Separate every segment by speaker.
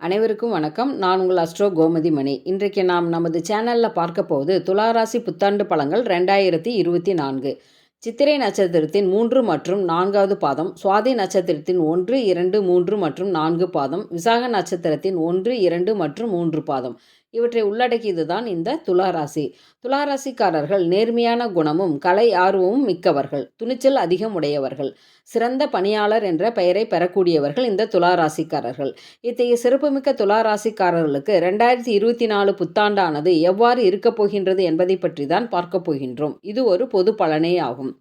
Speaker 1: அனைவருக்கும் வணக்கம். நான் உங்கள் அஸ்ட்ரோ கோமதி மணி. இன்றைக்கு நாம் நமது சேனலில் பார்க்க போது துளாராசி புத்தாண்டு பழங்கள் ரெண்டாயிரத்தி இருபத்தி நான்கு. சித்திரை நட்சத்திரத்தின் மூன்று மற்றும் நான்காவது பாதம் சுவாதி நட்சத்திரத்தின் ஒன்று இரண்டு மூன்று மற்றும் நான்கு பாதம் விசாக நட்சத்திரத்தின் ஒன்று இரண்டு மற்றும் மூன்று பாதம். இவற்றை உள்ளடக்கியதுதான் இந்த துளாராசி. துளாராசிக்காரர்கள் நேர்மையான குணமும் கலை ஆர்வமும் மிக்கவர்கள் துணிச்சல் அதிகம் உடையவர்கள் சிறந்த பணியாளர் என்ற பெயரை பெறக்கூடியவர்கள் இந்த துளாராசிக்காரர்கள். இத்தகைய சிறப்புமிக்க துளாராசிக்காரர்களுக்கு ரெண்டாயிரத்தி இருபத்தி நாலு புத்தாண்டானது எவ்வாறு இருக்கப் போகின்றது என்பதை பற்றி தான் பார்க்க போகின்றோம். இது ஒரு பொது பலனே ஆகும்.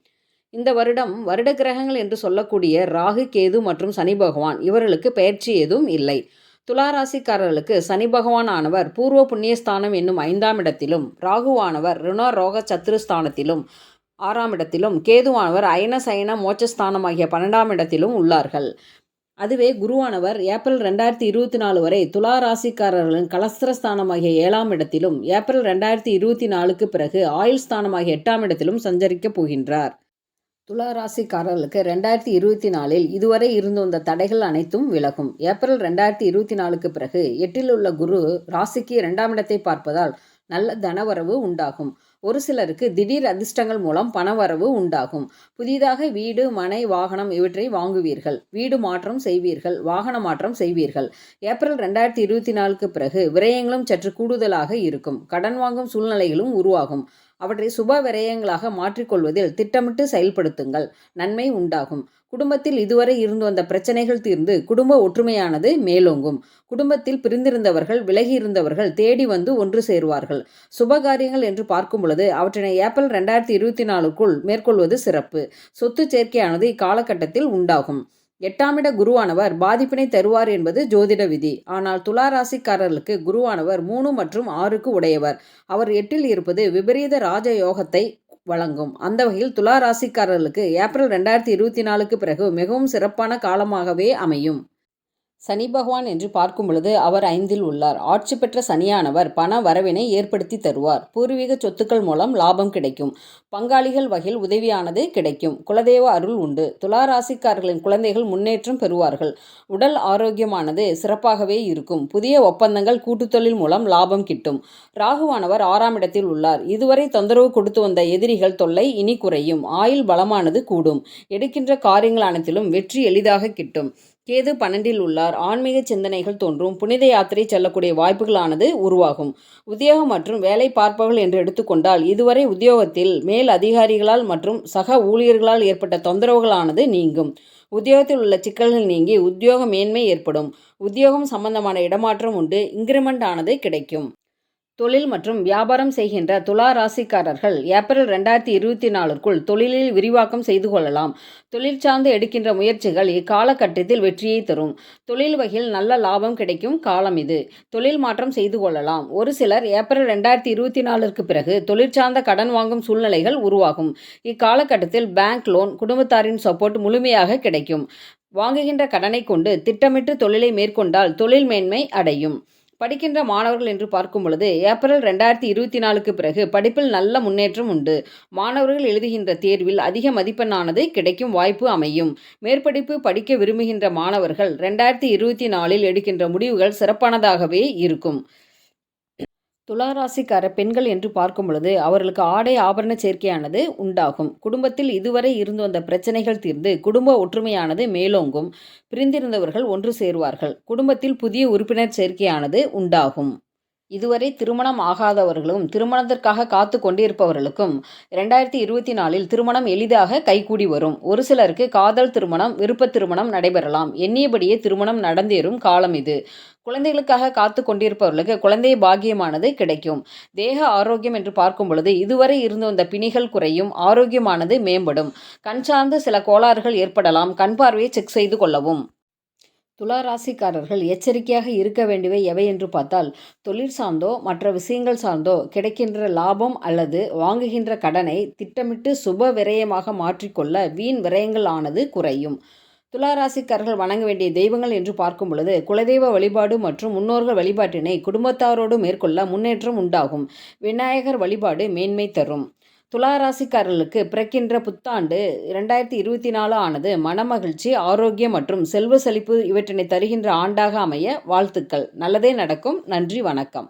Speaker 1: இந்த வருடம் வருட கிரகங்கள் என்று சொல்லக்கூடிய ராகு கேது மற்றும் சனி பகவான் இவர்களுக்கு பயிற்சி எதுவும் இல்லை. துளாராசிக்காரர்களுக்கு சனி பகவான் ஆனவர் பூர்வ புண்ணியஸ்தானம் என்னும் ஐந்தாம் இடத்திலும் ராகுவானவர் ருண ரோக சத்ருஸ்தானத்திலும் ஆறாம் இடத்திலும் கேதுவானவர் அயன சயன மோட்சஸ்தானம் ஆகிய பன்னெண்டாம் இடத்திலும் உள்ளார்கள். அதுவே குருவானவர் ஏப்ரல் ரெண்டாயிரத்தி இருபத்தி நாலு வரை துலா ராசிக்காரர்களின் கலஸ்திரஸ்தானமாகிய ஏழாம் இடத்திலும் ஏப்ரல் ரெண்டாயிரத்தி இருபத்தி நாலுக்கு பிறகு ஆயுள் ஸ்தானமாகிய எட்டாம் இடத்திலும் சஞ்சரிக்கப் போகின்றார். துளாராசிக்காரர்களுக்கு ரெண்டாயிரத்தி இருபத்தி நாலில் இதுவரை இருந்து வந்த தடைகள் அனைத்தும் விலகும். ஏப்ரல் ரெண்டாயிரத்தி இருபத்தி நாலுக்கு பிறகு எட்டில் உள்ள குரு ராசிக்கு இரண்டாம் இடத்தை பார்ப்பதால் நல்ல தனவரவு உண்டாகும். ஒரு சிலருக்கு திடீர் அதிர்ஷ்டங்கள் மூலம் பணவரவு உண்டாகும். புதிதாக வீடு மனை வாகனம் இவற்றை வாங்குவீர்கள். வீடு மாற்றம் செய்வீர்கள். வாகன மாற்றம் செய்வீர்கள். ஏப்ரல் ரெண்டாயிரத்தி இருபத்தி நாலுக்கு பிறகு விரயங்களும் சற்று கூடுதலாக இருக்கும். கடன் வாங்கும் சூழ்நிலைகளும் உருவாகும். அவற்றை சுப விரயங்களாக மாற்றிக்கொள்வதில் திட்டமிட்டு செயல்படுத்துங்கள். நன்மை உண்டாகும். குடும்பத்தில் இதுவரை இருந்து வந்த பிரச்சனைகள் தீர்ந்து குடும்ப ஒற்றுமையானது மேலோங்கும். குடும்பத்தில் பிரிந்திருந்தவர்கள் விலகி இருந்தவர்கள் தேடி வந்து ஒன்று சேருவார்கள். சுபகாரியங்கள் என்று பார்க்கும் பொழுது அவற்றினை ஏப்ரல் ரெண்டாயிரத்தி இருபத்தி நாலுக்குள் மேற்கொள்வது சிறப்பு. சொத்து சேர்க்கையானது இக்காலகட்டத்தில் உண்டாகும். எட்டாமிட குருவானவர் பாதிப்பினை தருவார் என்பது ஜோதிட விதி. ஆனால் துலா ராசிக்காரர்களுக்கு குருவானவர் மூணு மற்றும் ஆறுக்கு உடையவர். அவர் எட்டில் இருப்பது விபரீத ராஜ யோகத்தை வழங்கும். அந்த வகையில் துலா ராசிக்காரர்களுக்கு ஏப்ரல் ரெண்டாயிரத்தி இருபத்தி நாலுக்கு பிறகு மிகவும் சிறப்பான காலமாகவே அமையும். சனி பகவான் என்று பார்க்கும் பொழுது அவர் ஐந்தில் உள்ளார். ஆட்சி பெற்ற சனியானவர் பண வரவினை ஏற்படுத்தி தருவார். பூர்வீக சொத்துக்கள் மூலம் லாபம் கிடைக்கும். பங்காளிகள் வகையில் உதவியானது கிடைக்கும். குலதெய்வ அருள் உண்டு. துலா ராசிக்காரர்களின் குழந்தைகள் முன்னேற்றம் பெறுவார்கள். உடல் ஆரோக்கியமானது சிறப்பாகவே இருக்கும். புதிய ஒப்பந்தங்கள் கூட்டுத்தொழில் மூலம் லாபம் கிட்டும். ராகுவானவர் ஆறாம் இடத்தில் உள்ளார். இதுவரை தொந்தரவு கொடுத்து வந்த எதிரிகள் தொல்லை இனி குறையும். ஆயுள் பலமானது கூடும். எடுக்கின்ற காரியங்கள் அனைத்திலும் வெற்றி எளிதாக கிட்டும். கேது பன்னெண்டில் உள்ளார். ஆன்மீக சிந்தனைகள் தோன்றும். புனித யாத்திரை செல்லக்கூடிய வாய்ப்புகளானது உருவாகும். உத்தியோகம் மற்றும் வேலை பார்ப்பவர்கள் என்று எடுத்துக்கொண்டால் இதுவரை உத்தியோகத்தில் மேல் அதிகாரிகளால் மற்றும் சக ஊழியர்களால் ஏற்பட்ட தொந்தரவுகளானது நீங்கும். உத்தியோகத்தில் உள்ள சிக்கல்கள் நீங்கி உத்தியோக மேன்மை ஏற்படும். உத்தியோகம் சம்பந்தமான இடமாற்றம் உண்டு. இன்கிரிமெண்ட் ஆனது கிடைக்கும். தொழில் மற்றும் வியாபாரம் செய்கின்ற துலா ராசிக்காரர்கள் ஏப்ரல் ரெண்டாயிரத்தி இருபத்தி நாலுக்குள் தொழிலில் விரிவாக்கம் செய்து கொள்ளலாம். தொழில் சார்ந்து எடுக்கின்ற முயற்சிகள் இக்காலகட்டத்தில் வெற்றியை தரும். தொழில் வகையில் நல்ல லாபம் கிடைக்கும் காலம் இது. தொழில் மாற்றம் செய்து கொள்ளலாம். ஒரு சிலர் ஏப்ரல் ரெண்டாயிரத்தி இருபத்தி நாலுக்கு பிறகு தொழிற்சார்ந்த கடன் வாங்கும் சூழ்நிலைகள் உருவாகும். இக்காலகட்டத்தில் பேங்க் லோன் குடும்பத்தாரின் சப்போர்ட் முழுமையாக கிடைக்கும். வாங்குகின்ற கடனை கொண்டு திட்டமிட்டு தொழிலை மேற்கொண்டால் தொழில் மேன்மை அடையும். படிக்கின்ற மாணவர்கள் என்று பார்க்கும் பொழுது ஏப்ரல் ரெண்டாயிரத்தி இருபத்தி நாலுக்கு பிறகு படிப்பில் நல்ல முன்னேற்றம் உண்டு. மாணவர்கள் எழுதுகின்ற தேர்வில் அதிக மதிப்பெண்ணானது கிடைக்கும் வாய்ப்பு அமையும். மேற்படிப்பு படிக்க விரும்புகின்ற மாணவர்கள் ரெண்டாயிரத்தி இருபத்தி நாலில் எடுக்கின்ற முடிவுகள் சிறப்பானதாகவே இருக்கும். துளாராசிக்கார பெண்கள் என்று பார்க்கும் பொழுது அவர்களுக்கு ஆடை ஆபரண சேர்க்கையானது உண்டாகும். குடும்பத்தில் இதுவரை இருந்து வந்த பிரச்சனைகள் தீர்ந்து குடும்ப ஒற்றுமையானது மேலோங்கும். பிரிந்திருந்தவர்கள் ஒன்று சேருவார்கள். குடும்பத்தில் புதிய உறுப்பினர் சேர்க்கையானது உண்டாகும். இதுவரை திருமணம் ஆகாதவர்களும் திருமணத்திற்காக காத்து கொண்டிருப்பவர்களுக்கும் இரண்டாயிரத்தி இருபத்தி நாலில் திருமணம் எளிதாக கைகூடி வரும். ஒரு சிலருக்கு காதல் திருமணம் விருப்ப திருமணம் நடைபெறலாம். எண்ணியபடியே திருமணம் நடந்தேறும் காலம் இது. குழந்தைகளுக்காக காத்து கொண்டிருப்பவர்களுக்கு குழந்தை பாக்கியமானது கிடைக்கும். தேக ஆரோக்கியம் என்று பார்க்கும் பொழுது இதுவரை இருந்து வந்த பிணிகள் குறையும் ஆரோக்கியமானது மேம்படும். கண் சார்ந்து சில கோளாறுகள் ஏற்படலாம். கண் பார்வையை செக் செய்து கொள்ளவும். துளாராசிக்காரர்கள் எச்சரிக்கையாக இருக்க வேண்டியவை எவை என்று பார்த்தால் தொழில் சார்ந்தோ மற்ற விஷயங்கள் சார்ந்தோ கிடைக்கின்ற லாபம் அல்லது வாங்குகின்ற கடனை திட்டமிட்டு சுப விரயமாக மாற்றிக்கொள்ள வீண் விரயங்கள் ஆனது குறையும். துளாராசிக்காரர்கள் வணங்க வேண்டிய தெய்வங்கள் என்று பார்க்கும் பொழுது குலதெய்வ வழிபாடு மற்றும் முன்னோர்கள் வழிபாட்டினை குடும்பத்தாரோடு மேற்கொள்ள முன்னேற்றம் உண்டாகும். விநாயகர் வழிபாடு மேன்மை தரும். துளாராசிக்காரர்களுக்கு பிறக்கின்ற புத்தாண்டு இரண்டாயிரத்தி இருபத்தி நாலு ஆனது மனமகிழ்ச்சி ஆரோக்கியம் மற்றும் செல்வ செழிப்பு இவற்றினை தருகின்ற ஆண்டாக அமைய வாழ்த்துக்கள். நல்லதே நடக்கும். நன்றி வணக்கம்.